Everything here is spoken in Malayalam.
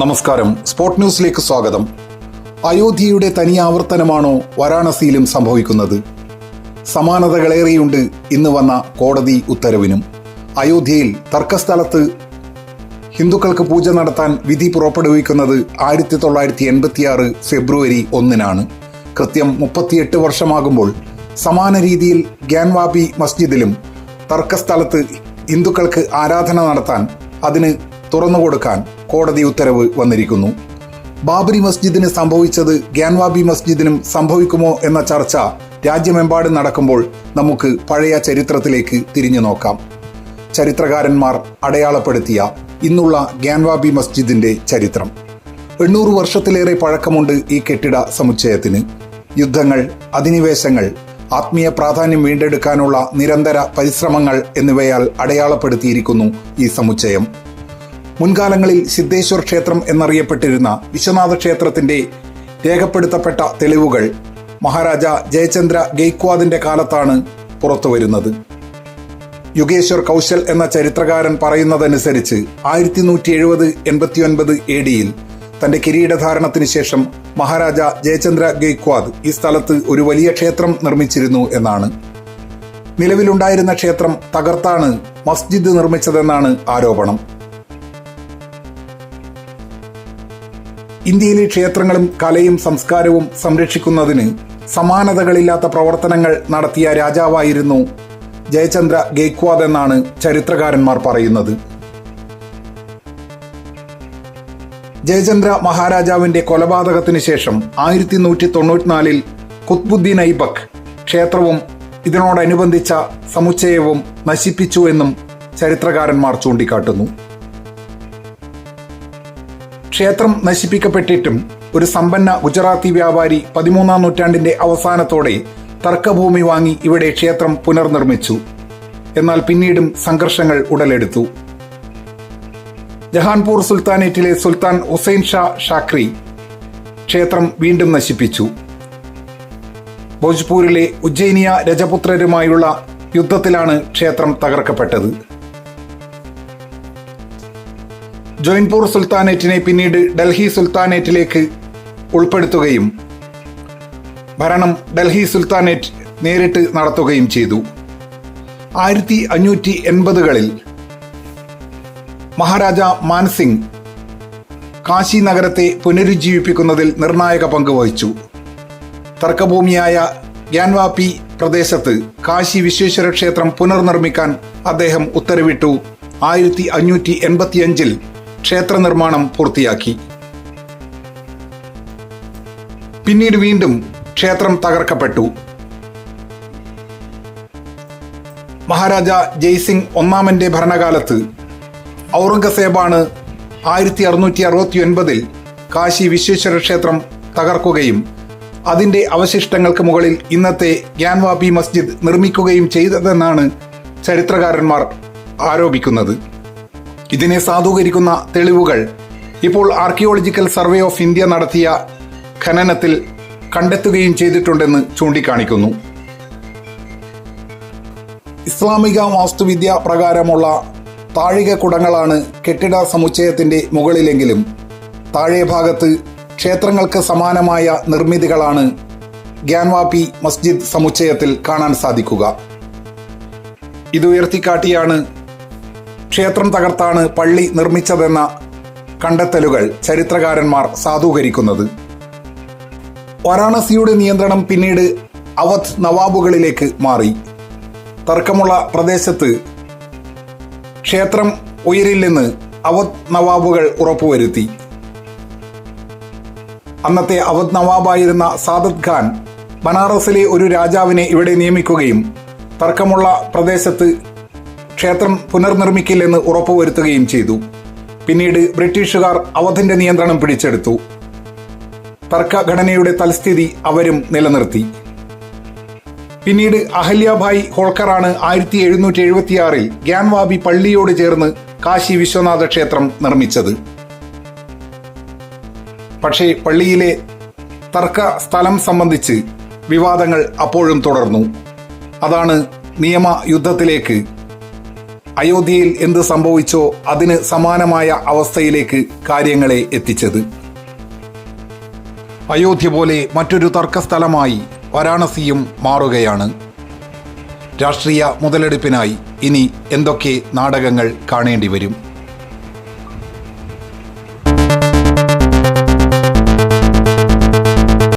നമസ്കാരം. സ്പോർട്ട് ന്യൂസിലേക്ക് സ്വാഗതം. അയോധ്യയുടെ തനി ആവർത്തനമാണോ വാരാണസിയിലും സംഭവിക്കുന്നത്? സമാനതകളേറെയുണ്ട് ഇന്ന് വന്ന കോടതി ഉത്തരവിനും. അയോധ്യയിൽ തർക്കസ്ഥലത്ത് ഹിന്ദുക്കൾക്ക് പൂജ നടത്താൻ വിധി പുറപ്പെടുവിക്കുന്നത് ആയിരത്തി തൊള്ളായിരത്തി എൺപത്തിയാറ് ഫെബ്രുവരി ഒന്നിനാണ്. കൃത്യം മുപ്പത്തിയെട്ട് വർഷമാകുമ്പോൾ സമാന രീതിയിൽ ഗ്യാൻവാബി മസ്ജിദിലും തർക്കസ്ഥലത്ത് ഹിന്ദുക്കൾക്ക് ആരാധന നടത്താൻ അതിന് തുറന്നുകൊടുക്കാൻ കോടതി ഉത്തരവ് വന്നിരിക്കുന്നു. ബാബരി മസ്ജിദിന് സംഭവിച്ചത് ഗ്യാൻവാബി മസ്ജിദിനും സംഭവിക്കുമോ എന്ന ചർച്ച രാജ്യമെമ്പാടും നടക്കുമ്പോൾ നമുക്ക് പഴയ ചരിത്രത്തിലേക്ക് തിരിഞ്ഞു നോക്കാം. ചരിത്രകാരന്മാർ അടയാളപ്പെടുത്തിയ ഇന്നുള്ള ഗ്യാൻവാബി മസ്ജിദിന്റെ ചരിത്രം. എണ്ണൂറ് വർഷത്തിലേറെ പഴക്കമുണ്ട് ഈ കെട്ടിട സമുച്ചയത്തിന്. യുദ്ധങ്ങൾ അധിനിവേശങ്ങൾ ആത്മീയ പ്രാധാന്യം വീണ്ടെടുക്കാനുള്ള നിരന്തര പരിശ്രമങ്ങൾ എന്നിവയാൽ അടയാളപ്പെടുത്തിയിരിക്കുന്നു ഈ സമുച്ചയം. മുൻകാലങ്ങളിൽ സിദ്ധേശ്വർ ക്ഷേത്രം എന്നറിയപ്പെട്ടിരുന്ന വിശ്വനാഥ ക്ഷേത്രത്തിന്റെ രേഖപ്പെടുത്തപ്പെട്ട തെളിവുകൾ മഹാരാജ ജയചന്ദ്ര ഗെയ്ക്വാദിന്റെ കാലത്താണ് പുറത്തുവരുന്നത്. യുഗേശ്വർ കൗശൽ എന്ന ചരിത്രകാരൻ പറയുന്നതനുസരിച്ച് ആയിരത്തി നൂറ്റി എഴുപത് എൺപത്തിയൊൻപത് എ ഡിയിൽ തന്റെ കിരീടധാരണത്തിന് ശേഷം മഹാരാജ ജയചന്ദ്ര ഗെയ്ക്വാദ് ഈ സ്ഥലത്ത് ഒരു വലിയ ക്ഷേത്രം നിർമ്മിച്ചിരുന്നു എന്നാണ്. നിലവിലുണ്ടായിരുന്ന ക്ഷേത്രം തകർത്താണ് മസ്ജിദ് നിർമ്മിച്ചതെന്നാണ് ആരോപണം. ഇന്ത്യയിലെ ക്ഷേത്രങ്ങളും കലയും സംസ്കാരവും സംരക്ഷിക്കുന്നതിന് സമാനതകളില്ലാത്ത പ്രവർത്തനങ്ങൾ നടത്തിയ രാജാവായിരുന്നു ജയചന്ദ്ര ഗേക്വാദ് എന്നാണ് ചരിത്രകാരന്മാർ പറയുന്നത്. ജയചന്ദ്ര മഹാരാജാവിന്റെ കൊലപാതകത്തിന് ശേഷം ആയിരത്തി നൂറ്റി തൊണ്ണൂറ്റിനാലിൽ കുത്ബുദ്ദീൻ ഐബക് ക്ഷേത്രവും ഇതിനോടനുബന്ധിച്ച സമുച്ചയവും നശിപ്പിച്ചു എന്നും ചരിത്രകാരന്മാർ ചൂണ്ടിക്കാട്ടുന്നു. ക്ഷേത്രം നശിപ്പിക്കപ്പെട്ടിട്ടും ഒരു സമ്പന്ന ഗുജറാത്തി വ്യാപാരി പതിമൂന്നാം നൂറ്റാണ്ടിന്റെ അവസാനത്തോടെ തർക്കഭൂമി വാങ്ങി ഇവിടെ ക്ഷേത്രം പുനർനിർമ്മിച്ചു. എന്നാൽ പിന്നീടും സംഘർഷങ്ങൾ ഉടലെടുത്തു. ജഹാൻപൂർ സുൽത്താനേറ്റിലെ സുൽത്താൻ ഹുസൈൻ ഷാ ഷാക്രി ക്ഷേത്രം വീണ്ടും നശിപ്പിച്ചു. ഭോജ്പൂരിലെ ഉജ്ജയിനിയ രജപുത്രരുമായുള്ള യുദ്ധത്തിലാണ് ക്ഷേത്രം തകർക്കപ്പെട്ടത്. ജോയിൻപൂർ സുൽത്താനേറ്റിനെ പിന്നീട് ഡൽഹി സുൽത്താനേറ്റിലേക്ക് ഉൾപ്പെടുത്തുകയും ഭരണം ഡൽഹി സുൽത്താനേറ്റ് നേരിട്ട് നടത്തുകയും ചെയ്തു. ആയിരത്തി അഞ്ഞൂറ്റി എൺപതുകളിൽ മഹാരാജ മാൻസിംഗ് കാശി നഗരത്തെ പുനരുജ്ജീവിപ്പിക്കുന്നതിൽ നിർണായക പങ്ക് വഹിച്ചു. തർക്കഭൂമിയായ ഗ്യാൻവാപി പ്രദേശത്ത് കാശി വിശ്വേശ്വര ക്ഷേത്രം പുനർനിർമ്മിക്കാൻ അദ്ദേഹം ഉത്തരവിട്ടു. ആയിരത്തി അഞ്ഞൂറ്റി എൺപത്തിയഞ്ചിൽ ക്ഷേത്ര നിർമ്മാണം പൂർത്തിയാക്കി. പിന്നീട് വീണ്ടും ക്ഷേത്രം തകർക്കപ്പെട്ടു. മഹാരാജ ജയ്സിംഗ് ഒന്നാമന്റെ ഭരണകാലത്ത് ഔറംഗസേബാണ് ആയിരത്തി അറുന്നൂറ്റി അറുപത്തി ഒൻപതിൽ കാശി വിശ്വേശ്വര ക്ഷേത്രം തകർക്കുകയും അതിന്റെ അവശിഷ്ടങ്ങൾക്ക് മുകളിൽ ഇന്നത്തെ ഗ്യാൻവാബി മസ്ജിദ് നിർമ്മിക്കുകയും ചെയ്തതെന്നാണ് ചരിത്രകാരന്മാർ ആരോപിക്കുന്നത്. ഇതിനെ സാധൂകരിക്കുന്ന തെളിവുകൾ. ഇപ്പോൾ ആർക്കിയോളജിക്കൽ സർവേ ഓഫ് ഇന്ത്യ നടത്തിയ ഖനനത്തിൽ കണ്ടെത്തുകയും ചെയ്തിട്ടുണ്ടെന്ന് ചൂണ്ടിക്കാണിക്കുന്നു. ഇസ്ലാമിക വാസ്തുവിദ്യ പ്രകാരമുള്ള താഴിക കുടങ്ങളാണ് കെട്ടിട സമുച്ചയത്തിന്റെ മുകളിലെങ്കിലും താഴെ ഭാഗത്ത് ക്ഷേത്രങ്ങൾക്ക് സമാനമായ നിർമ്മിതികളാണ് ഗ്യാൻവാപി മസ്ജിദ് സമുച്ചയത്തിൽ കാണാൻ സാധിക്കുക. ഇത് ഉയർത്തിക്കാട്ടിയാണ് ക്ഷേത്രം തകർത്താണ് പള്ളി നിർമ്മിച്ചതെന്ന കണ്ടെത്തലുകൾ ചരിത്രകാരന്മാർ സാധൂകരിക്കുന്നത്. വാരാണസിയുടെ നിയന്ത്രണം പിന്നീട് അവധ് നവാബുകളിലേക്ക് മാറി. തർക്കമുള്ള പ്രദേശത്ത് ക്ഷേത്രം ഉയരില്ലെന്ന് അവധ് നവാബുകൾ ഉറപ്പുവരുത്തി. അന്നത്തെ അവധ് നവാബായിരുന്ന സാദത് ഖാൻ ബനാറസിലെ ഒരു രാജാവിനെ ഇവിടെ നിയമിക്കുകയും തർക്കമുള്ള പ്രദേശത്ത് ക്ഷേത്രം പുനർനിർമ്മിക്കില്ലെന്ന് ഉറപ്പുവരുത്തുകയും ചെയ്തു. പിന്നീട് ബ്രിട്ടീഷുകാർ അവധിന്റെ നിയന്ത്രണം പിടിച്ചെടുത്തു. തർക്കഘടനയുടെ തൽസ്ഥിതി അവരും നിലനിർത്തി. പിന്നീട് അഹല്യാഭായ് ഹോൾക്കറാണ് ആയിരത്തി എഴുന്നൂറ്റി എഴുപത്തിയാറിൽ ഗ്യാൻവാബി പള്ളിയോട് ചേർന്ന് കാശി വിശ്വനാഥ ക്ഷേത്രം നിർമ്മിച്ചത്. പക്ഷേ പള്ളിയിലെ തർക്ക സ്ഥലം സംബന്ധിച്ച് വിവാദങ്ങൾ അപ്പോഴും തുടർന്നു. അതാണ് നിയമ യുദ്ധത്തിലേക്ക് അയോധ്യയിൽ എന്ത് സംഭവിച്ചോ അതിന് സമാനമായ അവസ്ഥയിലേക്ക് കാര്യങ്ങളെ എത്തിച്ചത്. അയോധ്യ പോലെ മറ്റൊരു തർക്കസ്ഥലമായി വാരാണസിയും മാറുകയാണ്. രാഷ്ട്രീയ മുതലെടുപ്പിനായി ഇനി എന്തൊക്കെ നാടകങ്ങൾ കാണേണ്ടി വരും?